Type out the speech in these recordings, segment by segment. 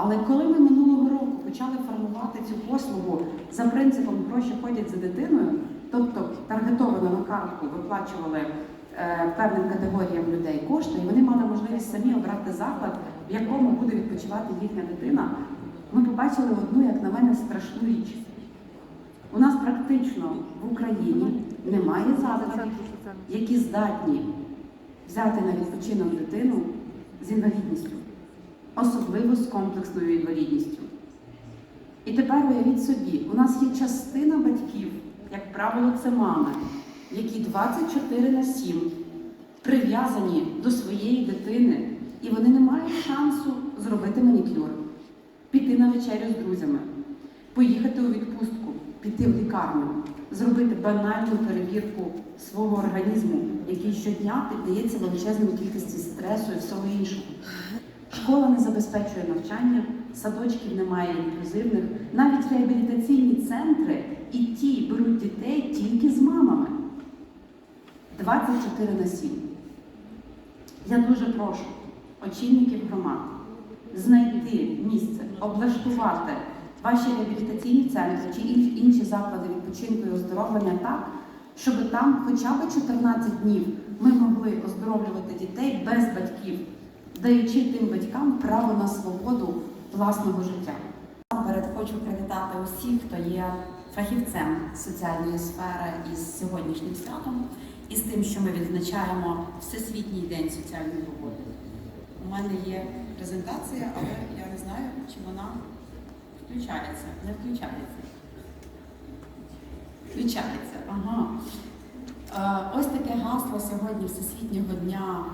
Але коли ми минулого року почали формувати цю послугу за принципом гроші ходять за дитиною, тобто таргетовано на картку виплачували е, певним категоріям людей кошти, і вони мали можливість самі обрати заклад, в якому буде відпочивати їхня дитина, ми побачили одну, як на мене, страшну річ. У нас практично в Україні немає закладів, які здатні взяти на відпочинок дитину з інвалідністю, особливо з комплексною інвалідністю. І тепер уявіть собі, у нас є частина батьків, як правило, це мами, які 24 на 7 прив'язані до своєї дитини, і вони не мають шансу зробити манікюр, піти на вечерю з друзями, поїхати у відпустку, піти в лікарню, зробити банальну перевірку свого організму, який щодня піддається величезній кількості стресу і всього іншого. Школа не забезпечує навчання, садочків немає інклюзивних, навіть реабілітаційні центри і ті беруть дітей тільки з мамами. 24 на 7. Я дуже прошу очільників громад знайти місце, облаштувати ваші реабілітаційні центри чи інші заклади відпочинку і оздоровлення так, щоб там хоча б 14 днів ми могли оздоровлювати дітей без батьків, даючи тим батькам право на свободу власного життя. Насамперед хочу привітати усіх, хто є фахівцем соціальної сфери із сьогоднішнім святом і з тим, що ми відзначаємо Всесвітній день соціальної роботи. У мене є презентація, але я не знаю, чи вона включається. Не включається. Включається. Ага. Е, Ось таке гасло сьогодні Всесвітнього дня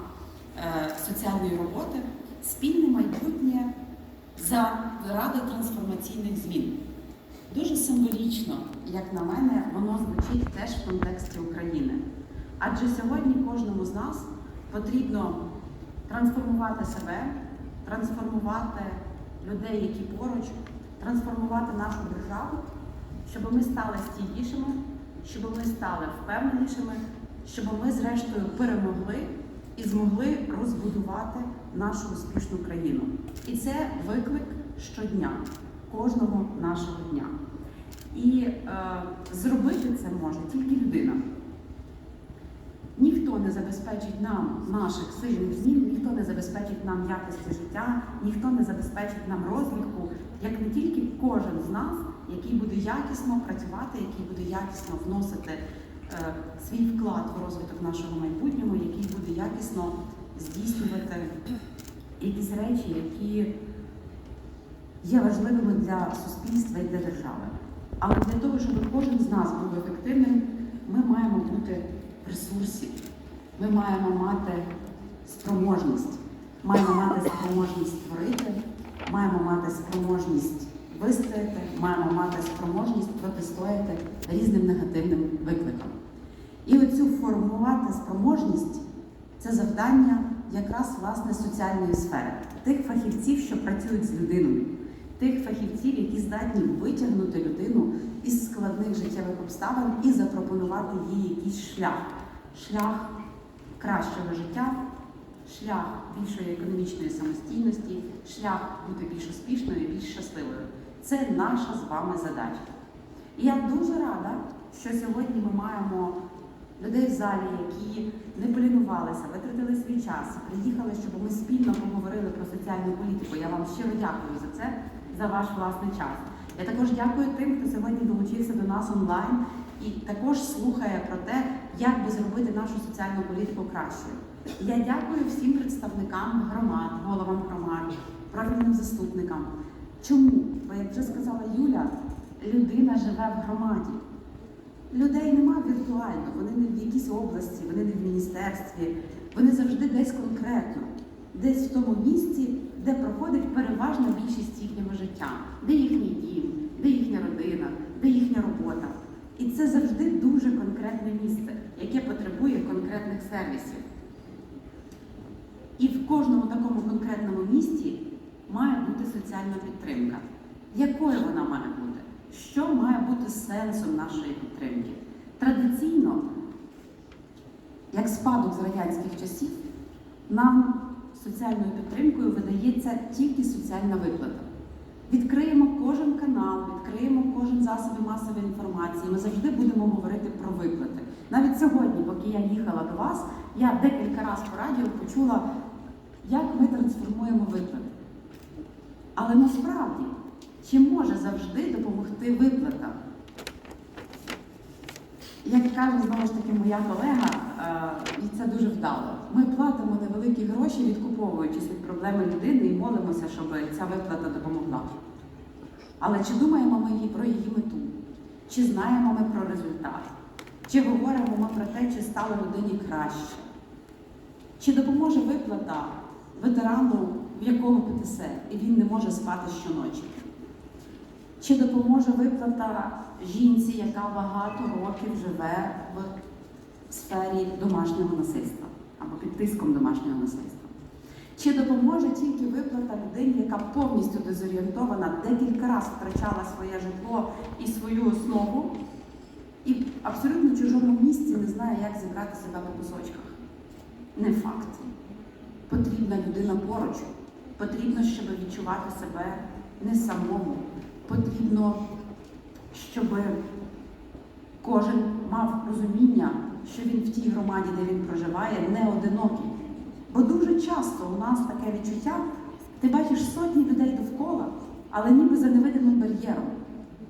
соціальної роботи. Спільне майбутнє заради трансформаційних змін. Дуже символічно, як на мене, воно звучить теж в контексті України. Адже сьогодні кожному з нас потрібно трансформувати себе, трансформувати людей, які поруч, трансформувати нашу державу, щоб ми стали стійкішими, щоб ми стали впевненішими, щоб ми, зрештою, перемогли і змогли розбудувати нашу успішну країну. І це виклик щодня, кожного нашого дня. І е, зробити це може тільки людина. Ніхто не забезпечить нам наших сильних змін, ніхто не забезпечить нам якості життя, ніхто не забезпечить нам розвитку, як не тільки кожен з нас, який буде якісно працювати, який буде якісно вносити свій вклад в розвиток нашого майбутнього, який буде якісно здійснювати якісь речі, які є важливими для суспільства і для держави. Але для того, щоб кожен з нас був ефективним, ми маємо бути в ресурсі. Ми маємо мати спроможність. Маємо мати спроможність творити, маємо мати спроможність вистояти, маємо мати спроможність протистояти різним негативним викликам. І оцю формувати спроможність це завдання якраз власне соціальної сфери, тих фахівців, що працюють з людиною, тих фахівців, які здатні витягнути людину із складних життєвих обставин і запропонувати їй якийсь шлях, шлях кращого життя, шлях більшої економічної самостійності, шлях бути більш успішною і більш щасливою. Це наша з вами задача. І я дуже рада, що сьогодні ми маємо людей в залі, які не полінувалися, витратили свій час, приїхали, щоб ми спільно поговорили про соціальну політику. Я вам щиро дякую за це, за ваш власний час. Я також дякую тим, хто сьогодні долучився до нас онлайн і також слухає про те, як би зробити нашу соціальну політику кращою. Я дякую всім представникам громад, головам громад, профільним заступникам. Чому? Бо, як вже сказала Юля, людина живе в громаді. Людей нема віртуально, вони не в якійсь області, вони не в міністерстві, вони завжди десь конкретно, десь в тому місці, де проходить переважна більшість їхнього життя, де їхній дім, де їхня родина, де їхня робота. І це завжди дуже конкретне місце, яке потребує конкретних сервісів. І в кожному такому конкретному місті має бути соціальна підтримка. Якою вона має бути? Що має бути сенсом нашої підтримки? Традиційно, як спадок з радянських часів, нам соціальною підтримкою видається тільки соціальна виплата. Відкриємо кожен канал, відкриємо кожен засіб масової інформації. Ми завжди будемо говорити про виплати. Навіть сьогодні, поки я їхала до вас, я декілька разів по радіо почула, як ми трансформуємо виплати. Але насправді, чи може завжди допомогти виплата? Як каже знову ж таки моя колега, е, і це дуже вдало. Ми платимо невеликі гроші, відкуповуючись від проблеми людини і молимося, щоб ця виплата допомогла. Але чи думаємо ми про її мету? Чи знаємо ми про результат? Чи говоримо ми про те, чи стало людині краще? Чи допоможе виплата ветерану, в якого ПТСР, і він не може спати щоночі? Чи допоможе виплата жінці, яка багато років живе в сфері домашнього насильства або під тиском домашнього насильства? Чи допоможе тільки виплата людині, яка повністю дезорієнтована, декілька разів втрачала своє житло і свою основу, і в абсолютно чужому місці не знає, як зібрати себе по кусочках? Не факт. Потрібна людина поруч. Потрібно, щоб відчувати себе не самому. Потрібно, щоб кожен мав розуміння, що він в тій громаді, де він проживає, не одинокий. Бо дуже часто у нас таке відчуття, ти бачиш сотні людей довкола, але ніби за невидимим бар'єром.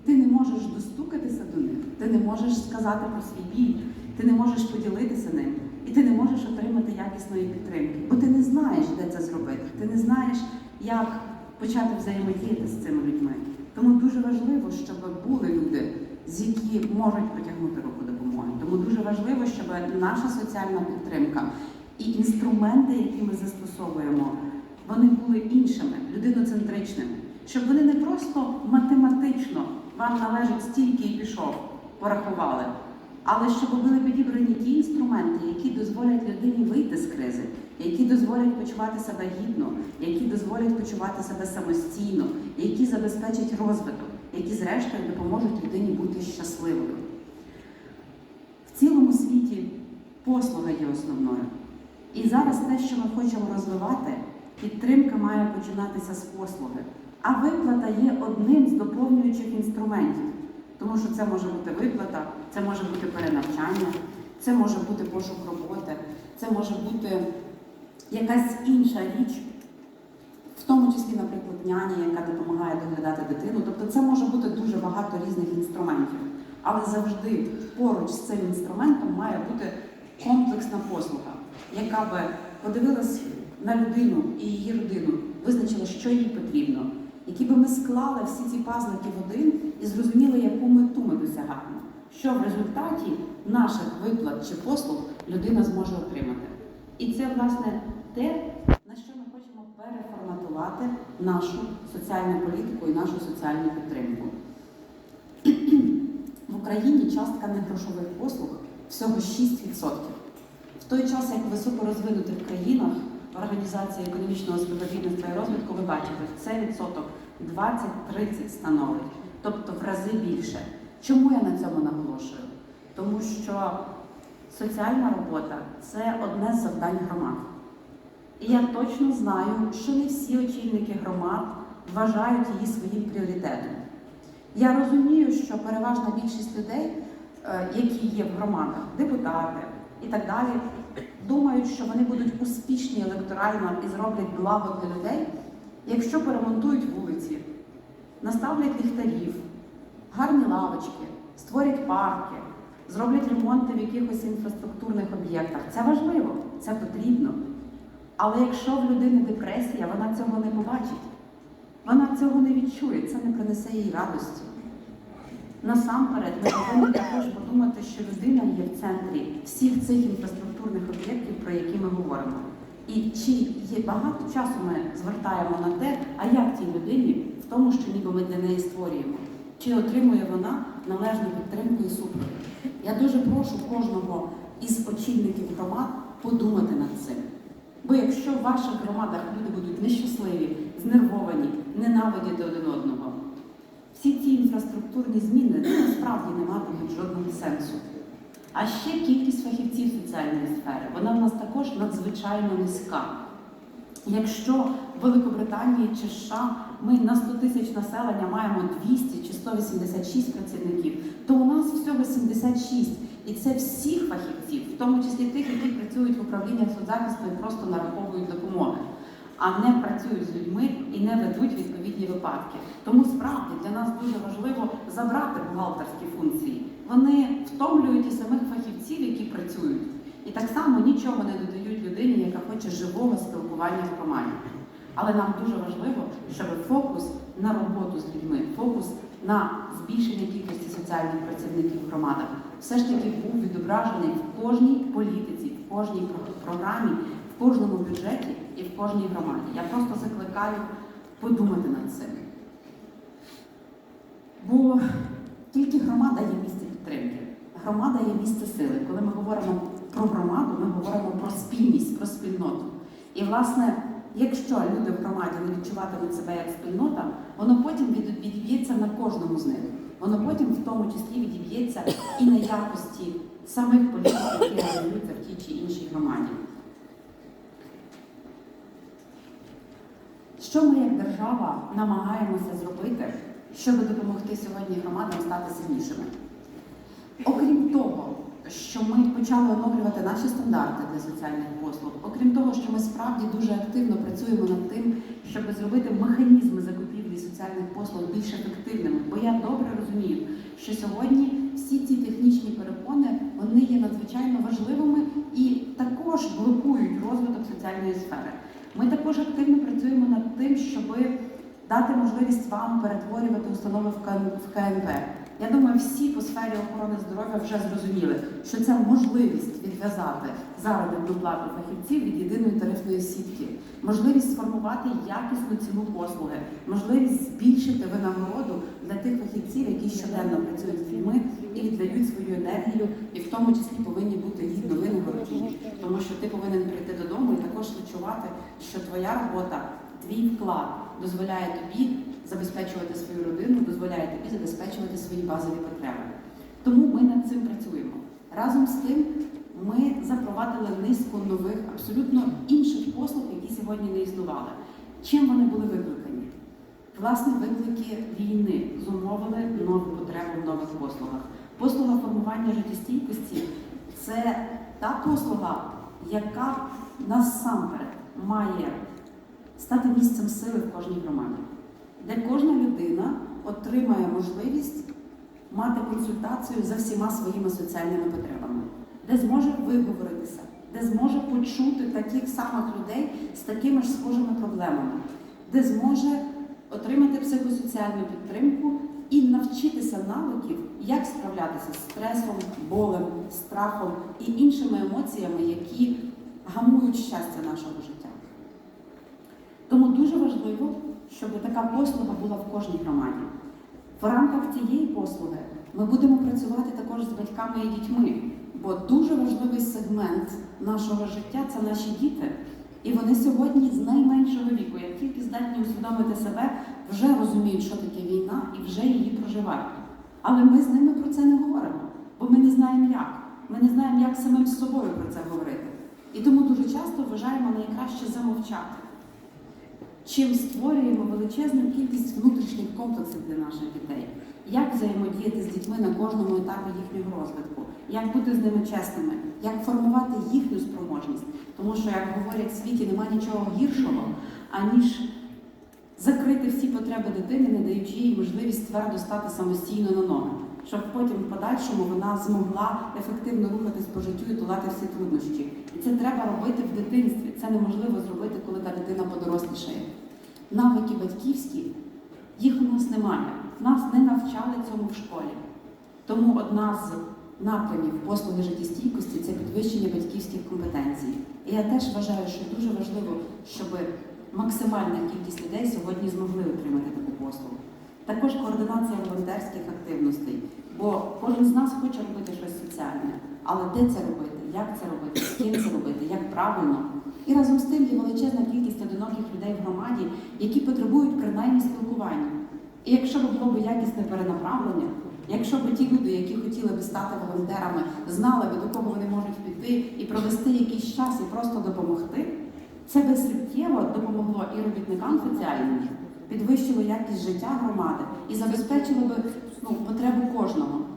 Ти не можеш достукатися до них, ти не можеш сказати про свій біль, ти не можеш поділитися ним, і ти не можеш отримати якісної підтримки, бо ти не знаєш, де це зробити, ти не знаєш, як почати взаємодіяти з цими людьми. Тому дуже важливо, щоб були люди, з які можуть протягнути руку допомоги. Тому дуже важливо, щоб наша соціальна підтримка і інструменти, які ми застосовуємо, вони були іншими, людиноцентричними, щоб вони не просто математично вам належить стільки і пішов, порахували, але щоб були підібрані ті інструменти, які дозволять людині вийти з кризи, які дозволять почувати себе гідно, які дозволять почувати себе самостійно, які забезпечать розвиток, які зрештою допоможуть людині бути щасливою. В цілому світі послуга є основною. І зараз те, що ми хочемо розвивати, підтримка має починатися з послуги. А виплата є одним з доповнюючих інструментів, тому що це може бути виплата, це може бути перенавчання, це може бути пошук роботи, це може бути якась інша річ, в тому числі, наприклад, няня, яка допомагає доглядати дитину. Тобто це може бути дуже багато різних інструментів. Але завжди поруч з цим інструментом має бути комплексна послуга, яка би подивилась на людину і її родину, визначила, що їй потрібно, які би ми склали всі ці пазлики в один і зрозуміли, яку мету ми досягаємо, що в результаті наших виплат чи послуг людина зможе отримати. І це, власне, те, на що ми хочемо переформатувати нашу соціальну політику і нашу соціальну підтримку. В Україні частка негрошових послуг всього 6%. В той час, як в високорозвинутих країнах Організації економічного співробітництва і розвитку, ви бачите, це відсоток 20-30 становить, тобто в рази більше. Чому я на цьому наголошую? Тому що соціальна робота це одне з завдань громад. І я точно знаю, що не всі очільники громад вважають її своїм пріоритетом. Я розумію, що переважна більшість людей, е, які є в громадах, депутати і так далі, думають, що вони будуть успішні електорально і зроблять благо для людей, якщо поремонтують вулиці, наставлять ліхтарів, гарні лавочки, створять парки, зроблять ремонти в якихось інфраструктурних об'єктах. Це важливо, це потрібно. Але якщо в людини депресія, вона цього не побачить, вона цього не відчує, це не принесе їй радості. Насамперед, ми повинні також подумати, що людина є в центрі всіх цих інфраструктурних об'єктів, про які ми говоримо. І чи є багато часу ми звертаємо на те, а як тій людині в тому, що ніби ми для неї створюємо, чи отримує вона належну підтримку і супровід. Я дуже прошу кожного із очільників громад подумати над цим. Бо якщо в ваших громадах люди будуть нещасливі, знервовані, ненавидіти один одного, всі ці інфраструктурні зміни насправді не матимуть жодного сенсу. А ще кількість фахівців соціальної сфери, вона в нас також надзвичайно низька. Якщо в Великобританії чи США ми на 100 тисяч населення маємо 200 чи 186 працівників, то у нас всього 76. І це всіх фахівців, в тому числі тих, які працюють в управліннях соцзахисту і просто нараховують допомоги, а не працюють з людьми і не ведуть відповідні випадки. Тому справді для нас дуже важливо забрати бухгалтерські функції. Вони втомлюють і самих фахівців, які працюють, і так само нічого не додають людині, яка хоче живого спілкування в громаді. Але нам дуже важливо, щоб фокус на роботу з людьми, фокус на збільшення кількості соціальних працівників в громадах все ж таки був відображений в кожній політиці, в кожній програмі, в кожному бюджеті і в кожній громаді. Я просто закликаю подумати над цим. Бо тільки громада є місце підтримки. Громада є місце сили. Коли ми говоримо про громаду, ми говоримо про спільність, про спільноту. І, власне, якщо люди в громаді не відчуватимуть себе як спільнота, воно потім від- відіб'ється на кожному з них. Воно потім в тому числі відіб'ється і на якості самих політик, які реалізуються в тій чи іншій громаді. Що ми як держава намагаємося зробити, щоб допомогти сьогодні громадам стати сильнішими? Що ми почали оновлювати наші стандарти для соціальних послуг, окрім того, що ми справді дуже активно працюємо над тим, щоб зробити механізми закупівлі соціальних послуг більш ефективними, бо я добре розумію, що сьогодні всі ці технічні перепони вони є надзвичайно важливими і також блокують розвиток соціальної сфери. Ми також активно працюємо над тим, щоб дати можливість вам перетворювати установи в КН- КНП. Я думаю, всі по сфері охорони здоров'я вже зрозуміли, що це можливість відв'язати заробітну плату фахівців від єдиної тарифної сітки, можливість сформувати якісну ціну послуги, можливість збільшити винагороду для тих фахівців, які щоденно працюють з людьми і віддають свою енергію, і в тому числі повинні бути гідно винагороджені, тому що ти повинен прийти додому і також відчувати, що твоя робота, твій вклад дозволяє тобі забезпечувати свою родину, дозволяє тобі забезпечувати свої базові потреби. Тому ми над цим працюємо. Разом з тим, ми запровадили низку нових, абсолютно інших послуг, які сьогодні не існували. Чим вони були викликані? Власне, виклики війни зумовили нову потребу в нових послугах. Послуга формування життєстійкості це та послуга, яка насамперед має стати місцем сили в кожній громаді, де кожна людина отримає можливість мати консультацію за всіма своїми соціальними потребами, де зможе виговоритися, де зможе почути таких самих людей з такими ж схожими проблемами, де зможе отримати психосоціальну підтримку і навчитися навиків, як справлятися з стресом, болем, страхом і іншими емоціями, які гамують щастя нашого життя. Важливо, щоб така послуга була в кожній громаді. В рамках цієї послуги ми будемо працювати також з батьками і дітьми, бо дуже важливий сегмент нашого життя це наші діти. І вони сьогодні з найменшого віку, як тільки здатні усвідомити себе, вже розуміють, що таке війна і вже її проживають. Але ми з ними про це не говоримо, бо ми не знаємо як. Ми не знаємо, як самим з собою про це говорити. І тому дуже часто вважаємо найкраще замовчати чим створюємо величезну кількість внутрішніх комплексів для наших дітей. Як взаємодіяти з дітьми на кожному етапі їхнього розвитку, як бути з ними чесними, як формувати їхню спроможність. Тому що, як говорять в світі, немає нічого гіршого, аніж закрити всі потреби дитини, не даючи їй можливість твердо стати самостійно на ноги, щоб потім в подальшому вона змогла ефективно рухатись по життю і долати всі труднощі. І це треба робити в дитинстві. Це неможливо зробити, коли та дитина подорослішає. Навики батьківські, їх у нас немає. Нас не навчали цьому в школі. Тому одна з напрямів послуги життєстійкості це підвищення батьківських компетенцій. І я теж вважаю, що дуже важливо, щоб максимальна кількість людей сьогодні змогли отримати таку послугу. Також координація волонтерських активностей, бо кожен з нас хоче робити щось соціальне, але де це робити, як це робити, з ким це робити, як правильно. І разом з тим є величезна кількість одиноких людей в громаді, які потребують принаймні спілкування. І якщо б було б якісне перенаправлення, якщо б ті люди, які хотіли б стати волонтерами, знали би, до кого вони можуть піти і провести якийсь час і просто допомогти, це би суттєво допомогло і робітникам соціальним, підвищило якість життя громади і забезпечило би, ну, потребу кожного.